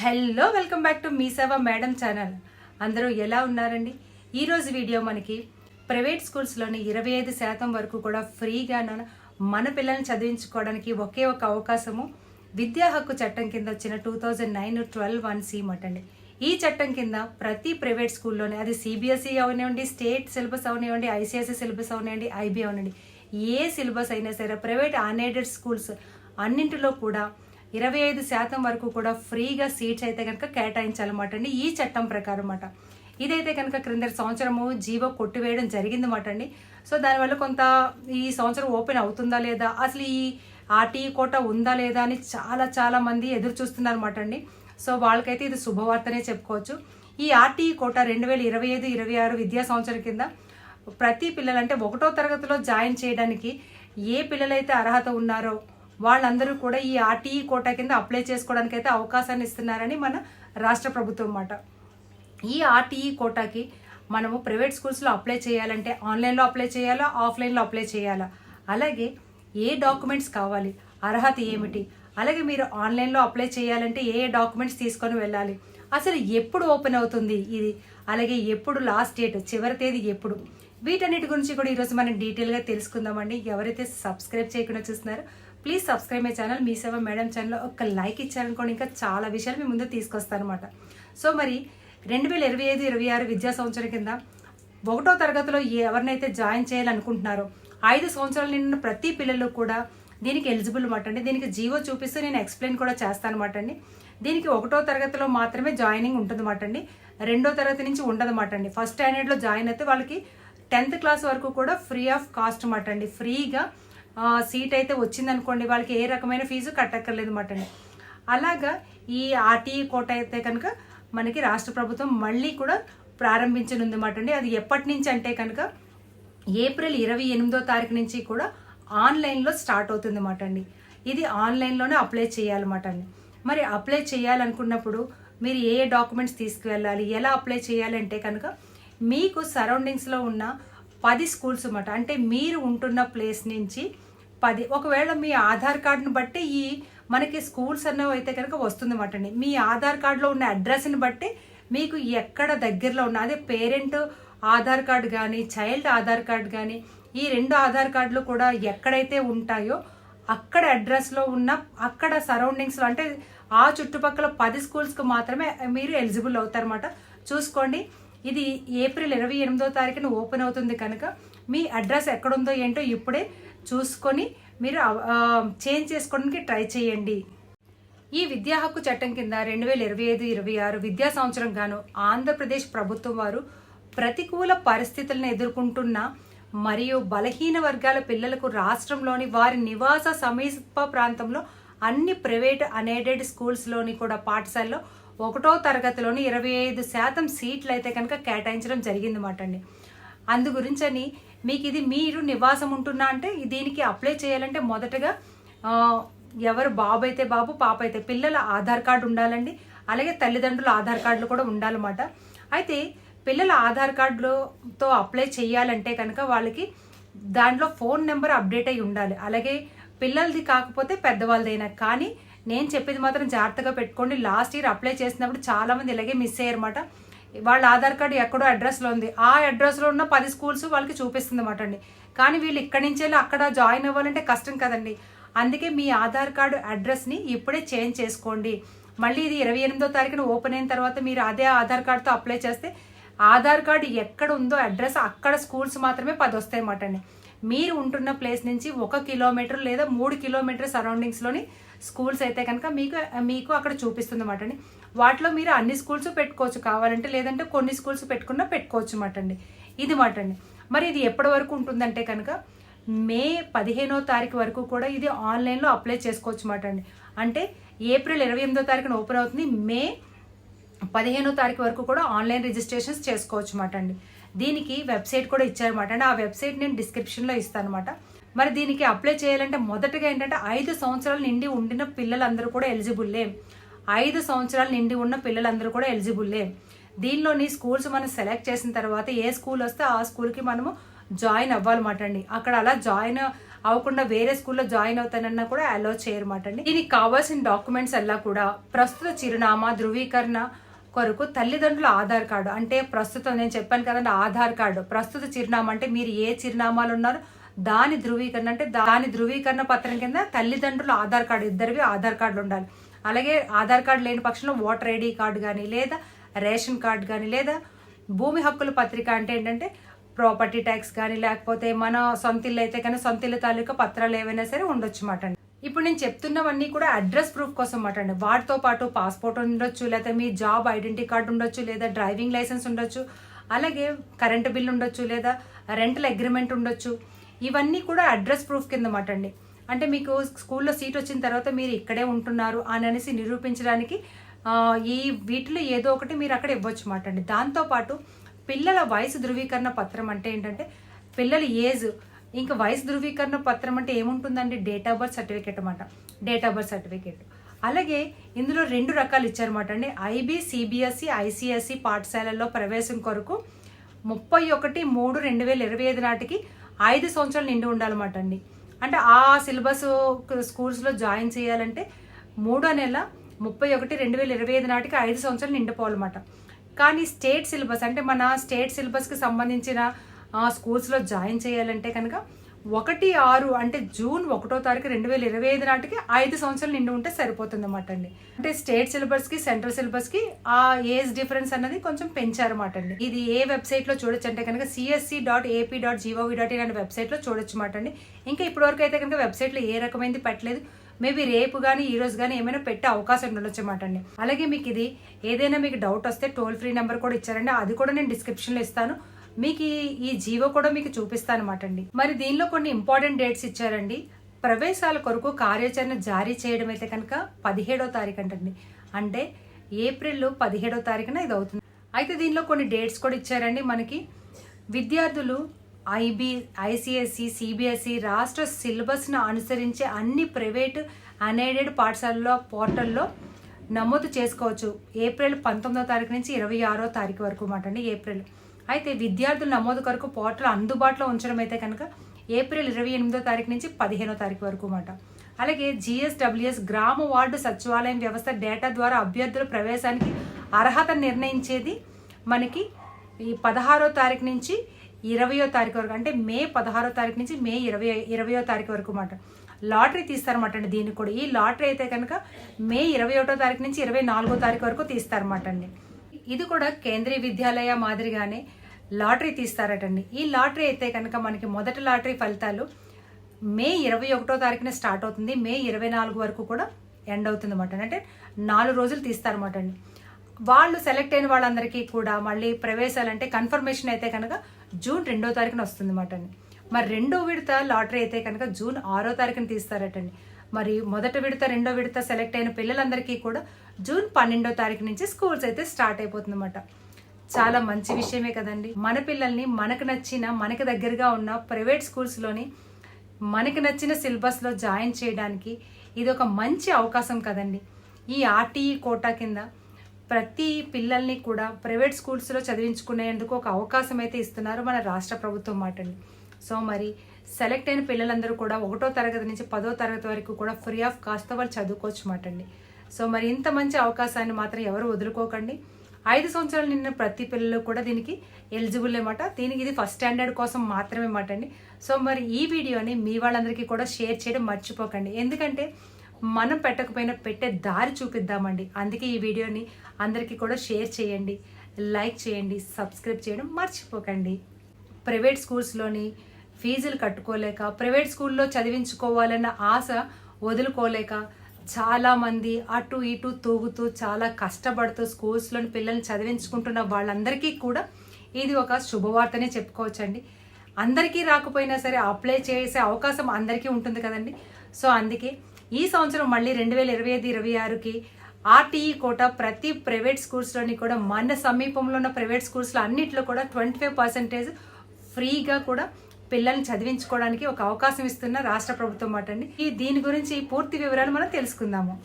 Hello welcome back to Mee Seva madam channel. అందరూ ఎలా ఉన్నారండి? ఈరోజు వీడియో మనకి ప్రైవేట్ స్కూల్స్లోని ఇరవై ఐదు శాతం వరకు కూడా ఫ్రీగా మన పిల్లల్ని చదివించుకోవడానికి ఒకే ఒక అవకాశము విద్యా హక్కు చట్టం కింద వచ్చిన two thousand nine twelve one seam అండి. ఈ చట్టం కింద ప్రతి ప్రైవేట్ స్కూల్లోనే అది సిబిఎస్ఈ అవనివ్వండి స్టేట్ సిలబస్ అవనివ్వండి ఐసిఎస్సి సిలబస్ అవనివ్వండి ఐబీ అవనివ్వండి ఏ సిలబస్ అయినా సరే ప్రైవేట్ అన్ఎయిడెడ్ స్కూల్స్ అన్నింటిలో కూడా ఇరవై ఐదు శాతం వరకు కూడా ఫ్రీగా సీట్స్ అయితే కనుక కేటాయించాలన్నమాట అండి. ఈ చట్టం ప్రకారం అన్నమాట ఇదైతే కనుక క్రింద సంవత్సరము జీవో కొట్టివేయడం జరిగిందన్నమాట అండి. సో దానివల్ల కొంత ఈ సంవత్సరం ఓపెన్ అవుతుందా లేదా అసలు ఈ ఆర్టీ కోట ఉందా లేదా అని చాలా చాలా మంది ఎదురు చూస్తున్నారు అనమాట అండి. సో వాళ్ళకైతే ఇది శుభవార్తనే చెప్పుకోవచ్చు. ఈ ఆర్టీ కోట రెండు వేల ఇరవై ఐదు ఇరవై ఆరు విద్యా సంవత్సరం కింద ప్రతి పిల్లలంటే ఒకటో తరగతిలో జాయిన్ చేయడానికి ఏ పిల్లలైతే అర్హత ఉన్నారో వాళ్ళందరూ కూడా ఈ ఆర్టీఈ కోటా కింద అప్లై చేసుకోవడానికి అయితే అవకాశాన్ని ఇస్తున్నారని మన రాష్ట్ర ప్రభుత్వం మాట. ఈ ఆర్టీఈ కోటాకి మనము ప్రైవేట్ స్కూల్స్లో అప్లై చేయాలంటే ఆన్లైన్లో అప్లై చేయాలా ఆఫ్లైన్లో అప్లై చేయాలా? అలాగే ఏ డాక్యుమెంట్స్ కావాలి? అర్హత ఏమిటి? అలాగే మీరు ఆన్లైన్లో అప్లై చేయాలంటే ఏ ఏ డాక్యుమెంట్స్ తీసుకొని వెళ్ళాలి? అసలు ఎప్పుడు ఓపెన్ అవుతుంది ఇది? అలాగే ఎప్పుడు లాస్ట్ డేట్? చివరి తేదీ ఎప్పుడు? వీటన్నిటి గురించి కూడా ఈరోజు మనం డీటెయిల్గా తెలుసుకుందామండి. ఎవరైతే సబ్స్క్రైబ్ చేయకుండా చూస్తున్నారో please subscribe my channel Mee Seva madam channel ఒక లైక్ ఇచ్చారనుకోండి ఇంకా చాలా విషయాలు మీ ముందు తీసుకొస్తాను అనమాట సో మరి రెండు వేల ఇరవై ఐదు ఇరవై ఆరు విద్యా సంవత్సరం కింద ఒకటో తరగతిలో ఎవరినైతే జాయిన్ చేయాలనుకుంటున్నారో ఐదు సంవత్సరాలు నిండిన ప్రతి పిల్లలు కూడా దీనికి ఎలిజిబుల్ అనమాట అండి. దీనికి జీవో చూపిస్తూ నేను ఎక్స్ప్లెయిన్ కూడా చేస్తాను అనమాట అండి. దీనికి ఒకటో తరగతిలో మాత్రమే జాయినింగ్ ఉంటుందన్నమాట అండి. రెండో తరగతి నుంచి ఉండదన్నమాట అండి. ఫస్ట్ స్టాండర్డ్లో జాయిన్ అయితే వాళ్ళకి టెన్త్ క్లాస్ వరకు కూడా ఫ్రీ ఆఫ్ కాస్ట్ అనమాట అండి. ఫ్రీగా సీట్ అయితే వచ్చిందనుకోండి వాళ్ళకి ఏ రకమైన ఫీజు కట్టక్కర్లేదు అన్నమాట అండి అలాగా ఈ ఆర్టీఈ కోట అయితే కనుక మనకి రాష్ట్ర ప్రభుత్వం మళ్ళీ కూడా ప్రారంభించనుంది అనమాట అండి అది ఎప్పటి నుంచి అంటే కనుక ఏప్రిల్ ఇరవై ఎనిమిదో తారీఖు నుంచి కూడా ఆన్లైన్లో స్టార్ట్ అవుతుంది అన్నమాట అండి ఇది ఆన్లైన్లోనే అప్లై చేయాలన్నమాట అండి మరి అప్లై చేయాలనుకున్నప్పుడు మీరు ఏ ఏ డాక్యుమెంట్స్ తీసుకువెళ్ళాలి ఎలా అప్లై చేయాలంటే కనుక మీకు సరౌండింగ్స్లో ఉన్న పది స్కూల్స్ అన్నమాట అంటే మీరు ఉంటున్న ప్లేస్ నుంచి పది ఒకవేళ మీ ఆధార్ కార్డును బట్టి ఈ మనకి స్కూల్స్ అన్నవి అయితే కనుక వస్తుందన్నమాట అండి మీ ఆధార్ కార్డులో ఉన్న అడ్రస్ని బట్టి మీకు ఎక్కడ దగ్గరలో ఉన్న అదే పేరెంట్ ఆధార్ కార్డు కానీ చైల్డ్ ఆధార్ కార్డు కానీ ఈ రెండు ఆధార్ కార్డులు కూడా ఎక్కడైతే ఉంటాయో అక్కడ అడ్రస్లో ఉన్న అక్కడ సరౌండింగ్స్లో అంటే ఆ చుట్టుపక్కల పది స్కూల్స్కి మాత్రమే మీరు ఎలిజిబుల్ అవుతారన్నమాట. చూసుకోండి. ఇది ఏప్రిల్ ఇరవై ఎనిమిదో తారీఖున ఓపెన్ అవుతుంది కనుక మీ అడ్రస్ ఎక్కడుందో ఏంటో ఇప్పుడే చూసుకొని మీరు చేంజ్ చేసుకోవడానికి ట్రై చేయండి. ఈ విద్యా హక్కు చట్టం కింద రెండు వేల ఇరవై ఐదు ఇరవై ఆరు విద్యా సంవత్సరం గాను ఆంధ్రప్రదేశ్ ప్రభుత్వం వారు ప్రతికూల పరిస్థితులను ఎదుర్కొంటున్న మరియు బలహీన వర్గాల పిల్లలకు రాష్ట్రంలోని వారి నివాస సమీప ప్రాంతంలో అన్ని ప్రైవేట్ అనేడెడ్ స్కూల్స్లోని కూడా పాఠశాలలో ఒకటో తరగతిలోని ఇరవై ఐదు శాతం సీట్లు అయితే కనుక కేటాయించడం జరిగిందన్నమాట అండి. అందు గురించని మీకు ఇది మీరు నివాసం ఉంటున్నా అంటే దీనికి అప్లై చేయాలంటే మొదటగా ఎవరు బాబు అయితే బాబు పాప అయితే పిల్లల ఆధార్ కార్డు ఉండాలండి. అలాగే తల్లిదండ్రుల ఆధార్ కార్డులు కూడా ఉండాలన్నమాట. అయితే పిల్లల ఆధార్ కార్డులతో అప్లై చేయాలంటే కనుక వాళ్ళకి దాంట్లో ఫోన్ నెంబర్ అప్డేట్ అయి ఉండాలి. అలాగే పిల్లలది కాకపోతే పెద్దవాళ్ళదైనా. కానీ నేను చెప్పేది మాత్రం జాగ్రత్తగా పెట్టుకోండి. లాస్ట్ ఇయర్ అప్లై చేసినప్పుడు చాలామంది ఇలాగే మిస్ అయ్యారన్నమాట. వాళ్ళ ఆధార్ కార్డు ఎక్కడో అడ్రస్లో ఉంది. ఆ అడ్రస్లో ఉన్న పది స్కూల్స్ వాళ్ళకి చూపిస్తుంది అన్నమాట అండి. కానీ వీళ్ళు ఇక్కడి నుంచి వెళ్ళి అక్కడ జాయిన్ అవ్వాలంటే కష్టం కదండి. అందుకే మీ ఆధార్ కార్డు అడ్రస్ని ఇప్పుడే చేంజ్ చేసుకోండి. మళ్ళీ ఇది ఇరవై ఎనిమిదో తారీఖున ఓపెన్ అయిన తర్వాత మీరు అదే ఆధార్ కార్డుతో అప్లై చేస్తే ఆధార్ కార్డు ఎక్కడ ఉందో అడ్రస్ అక్కడ స్కూల్స్ మాత్రమే పది వస్తాయి అన్నమాట అండి. మీరు ఉంటున్న ప్లేస్ నుంచి ఒక కిలోమీటర్ లేదా మూడు కిలోమీటర్ సరౌండింగ్స్లోని స్కూల్స్ అయితే కనుక మీకు మీకు అక్కడ చూపిస్తుంది అన్నమాట అండి. వాటిలో మీరు అన్ని స్కూల్స్ పెట్టుకోవచ్చు. కావాలంటే లేదంటే కొన్ని స్కూల్స్ పెట్టుకున్నా పెట్టుకోవచ్చు అన్నమాట అండి. ఇది మాట అండి మరి ఇది ఎప్పటి వరకు ఉంటుందంటే కనుక మే పదిహేనో తారీఖు వరకు కూడా ఇది ఆన్లైన్లో అప్లై చేసుకోవచ్చు అన్నమాట అండి. అంటే ఏప్రిల్ ఇరవై ఎనిమిదో తారీఖున ఓపెన్ అవుతుంది. మే పదిహేనో తారీఖు వరకు కూడా ఆన్లైన్ రిజిస్ట్రేషన్స్ చేసుకోవచ్చు అన్నమాట అండి. దీనికి వెబ్సైట్ కూడా ఇచ్చారన్నమాట. అండి ఆ వెబ్సైట్ నేను డిస్క్రిప్షన్లో ఇస్తాను అనమాట మరి దీనికి అప్లై చేయాలంటే మొదటగా ఏంటంటే ఐదు సంవత్సరాల నిండి ఉండిన పిల్లలందరూ కూడా ఎలిజిబుల్లే. ఐదు సంవత్సరాల నిండి ఉన్న పిల్లలందరూ కూడా ఎలిజిబుల్లే. దీనిలోని స్కూల్స్ మనం సెలెక్ట్ చేసిన తర్వాత ఏ స్కూల్ వస్తే ఆ స్కూల్కి మనము జాయిన్ అవ్వాలన్నమాట అండి. అక్కడ అలా జాయిన్ అవ్వకుండా వేరే స్కూల్లో జాయిన్ అవుతానన్నా కూడా అలో చేయరమాట అండి. దీనికి కావాల్సిన డాక్యుమెంట్స్ అలా కూడా ప్రస్తుత చిరునామా ధృవీకరణ కొరకు తల్లిదండ్రుల ఆధార్ కార్డు. అంటే ప్రస్తుతం నేను చెప్పాను కదండి ఆధార్ కార్డు. ప్రస్తుత చిరునామా అంటే మీరు ఏ చిరునామాలు ఉన్నారో దాని ధృవీకరణ అంటే దాని ధృవీకరణ పత్రం కింద తల్లిదండ్రులు ఆధార్ కార్డు ఇద్దరివి ఆధార్ కార్డులు ఉండాలి. అలాగే ఆధార్ కార్డు లేని పక్షంలో ఓటర్ ఐడి కార్డు కానీ లేదా రేషన్ కార్డు కానీ లేదా భూమి హక్కుల పత్రిక అంటే ఏంటంటే ప్రాపర్టీ ట్యాక్స్ కానీ లేకపోతే మన సొంత ఇల్లు అయితే కానీ సొంత ఇల్లు తాలూకా పత్రాలు ఏవైనా సరే ఉండొచ్చు మాట అండి. ఇప్పుడు నేను చెప్తున్నవన్నీ కూడా అడ్రస్ ప్రూఫ్ కోసం మాట అండి. వాటితో పాటు పాస్పోర్ట్ ఉండొచ్చు లేదా మీ జాబ్ ఐడెంటిటీ కార్డు ఉండొచ్చు లేదా డ్రైవింగ్ లైసెన్స్ ఉండొచ్చు అలాగే కరెంటు బిల్ ఉండొచ్చు లేదా రెంటల్ అగ్రిమెంట్ ఉండొచ్చు. ఇవన్నీ కూడా అడ్రస్ ప్రూఫ్ కింద మాట అండి. అంటే మీకు స్కూల్లో సీట్ వచ్చిన తర్వాత మీరు ఇక్కడే ఉంటున్నారు అని అనేసి నిరూపించడానికి ఈ వీటిలో ఏదో ఒకటి మీరు అక్కడ ఇవ్వచ్చు మాట అండి. దాంతోపాటు పిల్లల వయసు ధృవీకరణ పత్రం అంటే ఏంటంటే పిల్లల ఏజ్ ఇంకా వయసు ధృవీకరణ పత్రం అంటే ఏముంటుందండి? డేట్ ఆఫ్ బర్త్ సర్టిఫికేట్ అనమాట డేట్ ఆఫ్ బర్త్ సర్టిఫికేట్ అలాగే ఇందులో రెండు రకాలు ఇచ్చారన్నమాట అండి. ఐబీ సిబిఎస్ఈ ఐసిఎస్సి పాఠశాలల్లో ప్రవేశం కొరకు ముప్పై ఒకటి మూడు రెండు వేల ఇరవై ఐదు నాటికి ఐదు సంవత్సరాలు నిండి ఉండాలన్నమాట అండి. అంటే ఆ సిలబస్ స్కూల్స్లో జాయిన్ చేయాలంటే మూడో నెల ముప్పై ఒకటి రెండు వేల ఇరవై ఐదు నాటికి ఐదు సంవత్సరాలు నిండిపోవాలన్నమాట. కానీ స్టేట్ సిలబస్ అంటే మన స్టేట్ సిలబస్కి సంబంధించిన స్కూల్స్లో జాయిన్ చేయాలంటే కనుక ఒకటి ఆరు అంటే జూన్ ఒకటో తారీఖు రెండు వేల ఇరవై ఐదు నాటికి ఐదు సంవత్సరాలు నిండి ఉంటే సరిపోతుంది అన్నమాట అండి. అంటే స్టేట్ సిలబస్కి సెంట్రల్ సిలబస్కి ఆ ఏజ్ డిఫరెన్స్ అన్నది కొంచెం పెంచారన్నమాట అండి. ఇది ఏ వెబ్సైట్లో చూడొచ్చు అంటే కనుక CSC dot AP dot GOV dot in అనే వెబ్సైట్లో చూడొచ్చు మాట అండి. ఇంకా ఇప్పటివరకు అయితే కనుక వెబ్సైట్లో ఏ రకమైనది పెట్టలేదు. మేబీ రేపు కానీ ఈ రోజు కానీ ఏమైనా పెట్టే అవకాశం ఉండొచ్చు అన్నమాట అండి. అలాగే మీకు ఇది ఏదైనా మీకు డౌట్ వస్తే టోల్ ఫ్రీ నెంబర్ కూడా ఇచ్చారండి. అది కూడా నేను డిస్క్రిప్షన్లో ఇస్తాను. మీకు ఈ- జీవో కూడా మీకు చూపిస్తాను అనమాట అండి మరి దీనిలో కొన్ని ఇంపార్టెంట్ డేట్స్ ఇచ్చారండి. ప్రవేశాల కొరకు కార్యాచరణ జారీ చేయడం అయితే కనుక పదిహేడో తారీఖు అంటండి. అంటే ఏప్రిల్ పదిహేడో తారీఖున ఇది అవుతుంది అయితే దీనిలో కొన్ని డేట్స్ కూడా ఇచ్చారండి మనకి. విద్యార్థులు ఐబీ ఐసిఎస్సి సిబిఎస్ఈ రాష్ట్ర సిలబస్ను అనుసరించే అన్ని ప్రైవేటు అన్ఎయిడెడ్ పాఠశాలలో పోర్టల్లో నమోదు చేసుకోవచ్చు. ఏప్రిల్ పంతొమ్మిదో తారీఖు నుంచి ఇరవై ఆరో తారీఖు వరకు మాట అండి ఏప్రిల్ అయితే విద్యార్థుల నమోదు కొరకు పోర్టల్ అందుబాటులో ఉంచడం అయితే కనుక ఏప్రిల్ ఇరవై ఎనిమిదో తారీఖు నుంచి పదిహేనో తారీఖు వరకు మాట అలాగే జిఎస్డబ్ల్యూఎస్ గ్రామ వార్డు సచివాలయం వ్యవస్థ డేటా ద్వారా అభ్యర్థుల ప్రవేశానికి అర్హత నిర్ణయించేది మనకి ఈ పదహారో తారీఖు నుంచి ఇరవయో తారీఖు వరకు అంటే మే పదహారో తారీఖు నుంచి మే ఇరవై ఇరవయో తారీఖు వరకు మాట లాటరీ తీస్తారన్నమాట అండి దీనికి కూడా. ఈ లాటరీ అయితే కనుక మే ఇరవై ఒకటో తారీఖు నుంచి ఇరవై నాలుగో తారీఖు వరకు తీస్తారన్నమాట అండి ఇది కూడా కేంద్రీయ విద్యాలయ మాదిరిగానే లాటరీ తీస్తారటండి. ఈ లాటరీ అయితే కనుక మనకి మొదటి లాటరీ ఫలితాలు మే ఇరవై ఒకటో తారీఖున స్టార్ట్ అవుతుంది. మే ఇరవై నాలుగు వరకు కూడా ఎండ్ అవుతుంది అనమాట అంటే నాలుగు రోజులు తీస్తారన్నమాట అండి. వాళ్ళు సెలెక్ట్ అయిన వాళ్ళందరికీ కూడా మళ్ళీ ప్రవేశాలు అంటే కన్ఫర్మేషన్ అయితే కనుక జూన్ రెండో తారీఖున వస్తుంది అనమాట అండి. మరి రెండో విడత లాటరీ అయితే కనుక జూన్ ఆరో తారీఖున తీస్తారటండి. మరి మొదట విడత రెండో విడత సెలెక్ట్ అయిన పిల్లలందరికీ కూడా జూన్ పన్నెండో తారీఖు నుంచి స్కూల్స్ అయితే స్టార్ట్ అయిపోతుందన్నమాట. చాలా మంచి విషయమే కదండి. మన పిల్లల్ని మనకు నచ్చిన మనకి దగ్గరగా ఉన్న ప్రైవేట్ స్కూల్స్లోని మనకు నచ్చిన సిలబస్లో జాయిన్ చేయడానికి ఇది ఒక మంచి అవకాశం కదండి. ఈ ఆర్టీఈ కోటా కింద ప్రతి పిల్లల్ని కూడా ప్రైవేట్ స్కూల్స్లో చదివించుకునేందుకు ఒక అవకాశం అయితే ఇస్తున్నారు మన రాష్ట్ర ప్రభుత్వం మాటండి సో మరి సెలెక్ట్ అయిన పిల్లలందరూ కూడా ఒకటో తరగతి నుంచి పదో తరగతి వరకు కూడా ఫ్రీ ఆఫ్ కాస్ట్ వాళ్ళు చదువుకోవచ్చు మాటండి సో మరి ఇంత మంచి అవకాశాన్ని మాత్రం ఎవరు వదులుకోకండి. ఐదు సంవత్సరాలు నిన్న ప్రతి పిల్లలు కూడా దీనికి ఎలిజిబుల్ అనమాట దీనికి ఇది ఫస్ట్ స్టాండర్డ్ కోసం మాత్రమే మాట అండి సో మరి ఈ వీడియోని మీ వాళ్ళందరికీ కూడా షేర్ చేయడం మర్చిపోకండి. ఎందుకంటే మనం పెట్టకపోయినా పెట్టే దారి చూపిద్దామండి. అందుకే ఈ వీడియోని అందరికీ కూడా షేర్ చేయండి. లైక్ చేయండి. సబ్స్క్రైబ్ చేయడం మర్చిపోకండి. ప్రైవేట్ స్కూల్స్లోని ఫీజులు కట్టుకోలేక ప్రైవేట్ స్కూల్లో చదివించుకోవాలన్న ఆశ వదులుకోలేక చాలామంది అటు ఇటు తూగుతూ చాలా కష్టపడుతూ స్కూల్స్లోని పిల్లల్ని చదివించుకుంటున్న వాళ్ళందరికీ కూడా ఇది ఒక శుభవార్తనే చెప్పుకోవచ్చండి. అందరికీ రాకపోయినా సరే అప్లై చేసే అవకాశం అందరికీ ఉంటుంది కదండి. సో అందుకే ఈ సంవత్సరం మళ్ళీ రెండు వేల ఇరవై ఐదు ఇరవై ఆరుకి ఆర్టీఈ కోట ప్రతి ప్రైవేట్ స్కూల్స్లోని కూడా మన సమీపంలో ఉన్న ప్రైవేట్ స్కూల్స్లో అన్నింటిలో కూడా ట్వంటీ ఫైవ్ పర్సెంటేజ్ ఫ్రీగా కూడా పిల్లల్ని చదివించుకోవడానికి ఒక అవకాశం ఇస్తున్న రాష్ట్ర ప్రభుత్వం మాట అండి ఈ దీని గురించి పూర్తి వివరాలు మనం తెలుసుకుందాము.